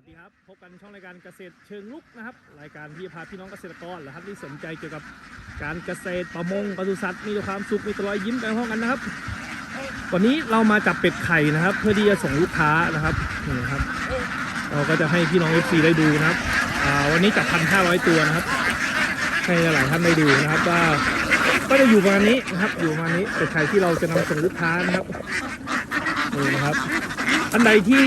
วัสดีครับพบกันในช่องรายการเกษตรเชิงลุกนะครับ รายการที่พาพี่น้องเกษตรกรนะครับที่สนใจเกี่ยวกับการเกษตรประมงปศุสัตว์มีความสุขมีต่รอยยิ้มไปพร้อมกันนะครับ วันนี้เรามาจับเป็ดไข่นะครับ เพื่อที่จะส่งลูกค้านะครับนี่นะครับเราก็จะให้พี่น้องเอฟซีได้ดูนะครับวันนี้จับพันห้าร้อยตัวนะครับให้หลายท่านได้ดูนะครับว่าก็จะอยู่ประมาณนี้นะครับอยู่ประมาณนี้เป็ดไข่ที่เราจะนำส่งลูกค้านะครับนี่นะครับอันใดที่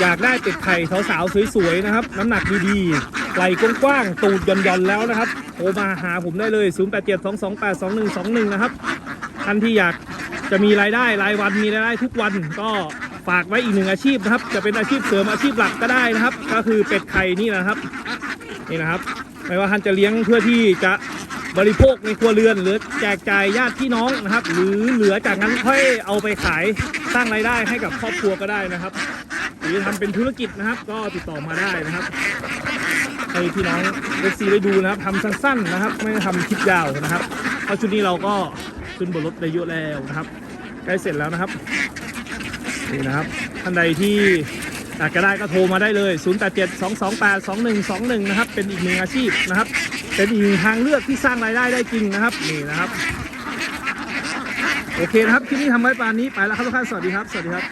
อยากได้เป็ดไข่สาวๆสวยๆนะครับ น้ำหนักดีๆไหล่กว้างๆตูดหย่อนๆแล้วนะครับโทรมาหาผมได้เลย 0872282121 นะครับท่านที่อยากจะมีรายได้รายวันมีรายได้ทุกวันก็ฝากไว้อีกหนึ่งอาชีพนะครับ จะเป็นอาชีพเสริมอาชีพหลักก็ได้นะครับ ก็คือเป็ดไข่นี่นะครับนี่นะครับ ไม่ว่าท่านจะเลี้ยงเพื่อที่จะบริโภคในครัวเรือน หรือแจกจ่ายญาติพี่น้องนะครับ หรือเหลือจากนั้นค่อยเอาไปขายสร้างรายได้ให้กับครอบครัวก็ได้นะครับ หรือทำเป็นธุรกิจนะครับ ก็ติดต่อมาได้นะครับให้พี่น้องเอฟซีได้ดูนะครับทำสั้นๆนะครับ ไม่ได้ทำคลิปยาวนะครับเพราะชุดนี้เราก็ขึ้นบนรถได้เยอะแล้วนะครับใกล้เสร็จแล้วนะครับนี่นะครับท่านใดที่อยากจะได้ก็โทรมาได้เลย 0 8 7 2 2 8 2 1 2 1 นะครับ เป็นอีกหนึ่งอาชีพนะครับ เป็นอีกหนึ่งทางเลือกที่สร้างรายได้ได้จริงนะครับ นี่นะครับ โอเคนะครับคลิปนี้ทำไว้ปานนี้ ไปแล้วครับทุกท่าน สวัสดีครับ สวัสดีครับ